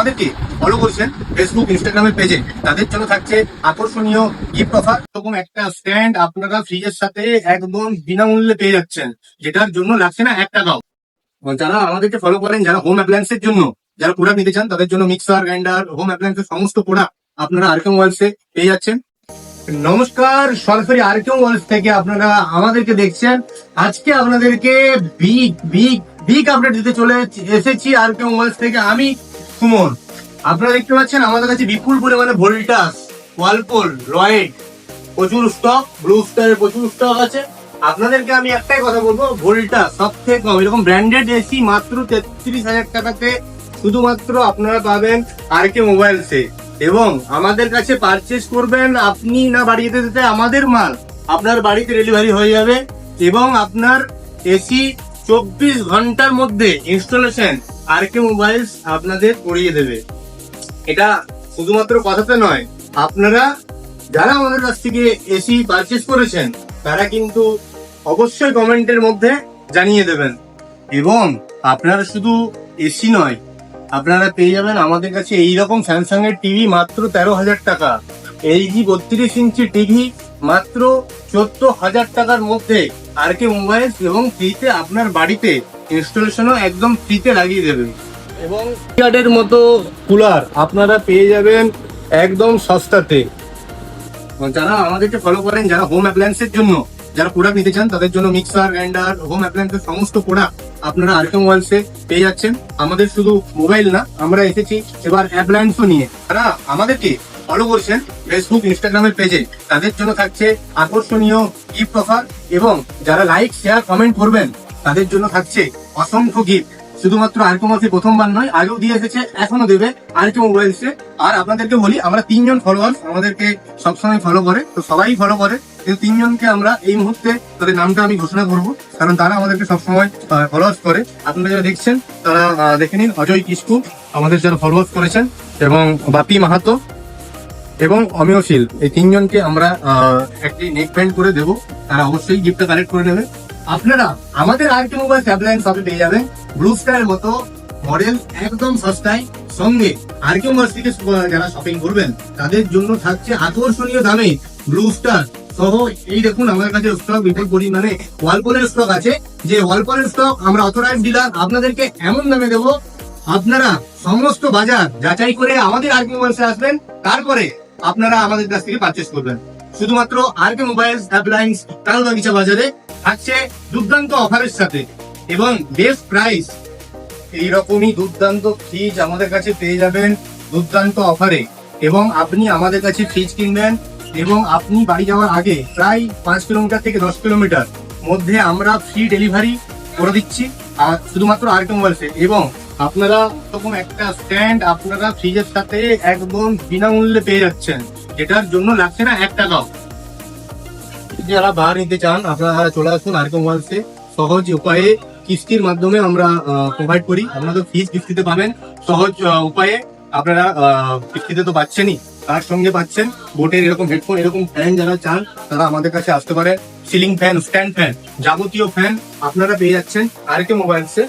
আমাদেরকে ফলো করছেন ফেসবুক ইনস্টাগ্রামের পেজে তাদের জন্য থাকছে আকর্ষণীয় গিফট অফার এরকম একটা স্ট্যান্ড আপনারা ফ্রিজের সাথে একদম বিনামূল্যে পেয়ে যাচ্ছেন। যেটার জন্য লাগছে না এক টাকাও। যারা আমাদেরকে ফলো করেন, যারা হোম অ্যাপ্লায়েন্সের জন্য, যারা প্রোডাক্ট নিতে চান, তাদের জন্য মিক্সার গ্রাইন্ডার হোম অ্যাপ্লায়েন্সের সমস্ত প্রোডাক্ট আপনারা আরকেম ওয়ার্লসে পেয়ে যাচ্ছেন। নমস্কার, সরাসরি আরকেম ওয়ার্লস থেকে আপনারা আমাদেরকে দেখছেন। আজকে আপনাদেরকে বিগ বিগ বিগ আপডেট দিতে চলে এসেছি আরকেম ওয়ার্লস থেকে। আমি সুমন আপনারা দেখতে পাচ্ছেন, আমাদের কাছে বিপুল পরিমাণে ভোল্টাস, ওয়ালপোল, রয়েড, প্রচুর স্টক ব্লু স্টারের প্রচুর স্টক আছে। আপনাদেরকে আমি একটাই কথা বলব ভোল্টা সব থেকে কম। এরকম ব্র্যান্ডেড এসি মাত্র তেত্রিশ হাজার টাকাতে শুধুমাত্র আপনারা পাবেন আর কে মোবাইলসে এবং আমাদের কাছে পারচেস করবেন আপনি না বাড়িতে দিতে আমাদের মাল। আপনার বাড়িতে ডেলিভারি হয়ে যাবে এবং আপনার এসি চব্বিশ ঘণ্টার মধ্যে ইনস্টলেশন আর কে আপনাদের করিয়ে দেবে। এটা শুধুমাত্র কথাতে নয়, আপনারা যারা আমাদের কাছ থেকে এসি পারচেস করেছেন, তারা কিন্তু অবশ্যই কমেন্টের মধ্যে জানিয়ে দেবেন। এবং আপনারা শুধু এসি নয়, আপনারা পেয়ে যাবেন আমাদের কাছে এইরকম স্যামসাং এর টিভি মাত্র তেরো হাজার টাকা। এইচডি বত্রিশ ইঞ্চি টিভি মাত্র চোদ্দ হাজার টাকার মধ্যে আর কে মোবাইল এবং ফ্রিতে আপনার বাড়িতে ইনস্টলেশনও একদম ফ্রিতে লাগিয়ে দেবেন। এবং কার্ডের মতো কুলার আপনারা পেয়ে যাবেন একদম সস্তাতে। যারা আমাদেরকে ফলো করেন যারা হোম অ্যাপ্লায়েন্সের জন্য যারা প্রোডাক্ট নিতে চান তাদের জন্য মিক্সার গ্রাইন্ডার হোম অ্যাপ্লায়েন্সের সমস্ত প্রোডাক্ট আপনারা আরকেম ওয়ালসে পেয়ে যাচ্ছেন। আমাদের শুধু মোবাইল না আমরা এসেছি এবার অ্যাপ্লায়েন্সও নিয়ে। তারা আমাদেরকে ফলো করছেন ফেসবুক ইনস্টাগ্রামের পেজে তাদের জন্য থাকছে আকর্ষণীয় গিফট অফার এবং যারা লাইক শেয়ার কমেন্ট করবেন তাদের জন্য থাকছে অসংখ্য গিফট। শুধুমাত্র আরকো মাসে প্রথমবার নয়, আগেও দিয়ে এসেছে, এখনও দেবে আরকো মোবাইলসে আর আপনাদেরকে বলি, আমরা তিনজন ফলোয়ার আমাদেরকে সবসময় ফলো করে, তো সবাই ফলো করে। কিন্তু তিনজনকে আমরা এই মুহূর্তে তাদের নামটা আমি ঘোষণা করব, কারণ তারা আমাদেরকে সবসময় ফলোয়ার্স করে। আপনারা যারা দেখছেন, তারা দেখে নিন, অজয় কিস্কু আমাদের যারা ফলোয়ার্স করেছেন, এবং বাপি মাহাতো, এবং অমিয়শীল এই তিনজনকে আমরা একটি নেক ব্যান্ড করে দেবো। তারা অবশ্যই গিফটটা কালেক্ট করে নেবে। আপনারা আমাদের আর কে মোবাইল অ্যাপ্লায়েন্স শপে পেয়ে যাবেন। ব্লু স্টারের মতো মডেল একদম সস্তায়, সঙ্গে আর মোবাইল যারা শপিং করবেন, তাদের জন্য থাকছে আকর্ষণীয় দামে ব্লু স্টার সহ। এই দেখুন আমাদের কাছে স্টক বিপুল পরিমাণে ওয়ালপলের স্টক আছে। যে ওয়ালপলের স্টক আমরা অথরাইজ ডিলার আপনাদেরকে এমন দামে দেবো, আপনারা সমস্ত বাজার যাচাই করে আমাদের আর মোবাইলসে আসবেন, তারপরে আপনারা আমাদের কাছ থেকে পারচেস করবেন। শুধুমাত্র আর কে মোবাইলস অ্যাপ্লায়েন্স তালবাগিচা বাজারে থাকছে দুর্দান্ত অফারের সাথে। এবং বেস্ট প্রাইস এইরকমই দুর্দান্ত ফ্রিজ আমাদের কাছে পেয়ে যাবেন দুর্দান্ত অফারে। এবং আপনি আমাদের কাছে ফ্রিজ কিনবেন এবং আপনি বাড়ি যাওয়ার আগে প্রায় পাঁচ কিলোমিটার থেকে দশ কিলোমিটার মধ্যে আমরা ফ্রি ডেলিভারি করে দিচ্ছি। আর শুধুমাত্র আর কে এবং আপনারা এরকম একটা স্ট্যান্ড আপনারা ফ্রিজের সাথে একদম বিনামূল্যে পেয়ে যাচ্ছেন। যেটার জন্য লাগছে না এক টাকাও। যারা ভাড়া নিতে চান, আপনারা চলে আসুন আর মোবাইলসে সহজ উপায়ে কিস্তির মাধ্যমে আমরা প্রোভাইড করি। আপনাদের ফিস কিস্তিতে পাবেন। সহজ উপায়ে আপনারা কিস্তিতে তো পাচ্ছেনই। তার সঙ্গে পাচ্ছেন বোটের এরকম হেডফোন এরকম ফ্যান যারা চান, তারা আমাদের কাছে আসতে পারে। সিলিং ফ্যান স্ট্যান্ড ফ্যান যাবতীয় ফ্যান আপনারা পেয়ে যাচ্ছেন। আর কে মোবাইলসে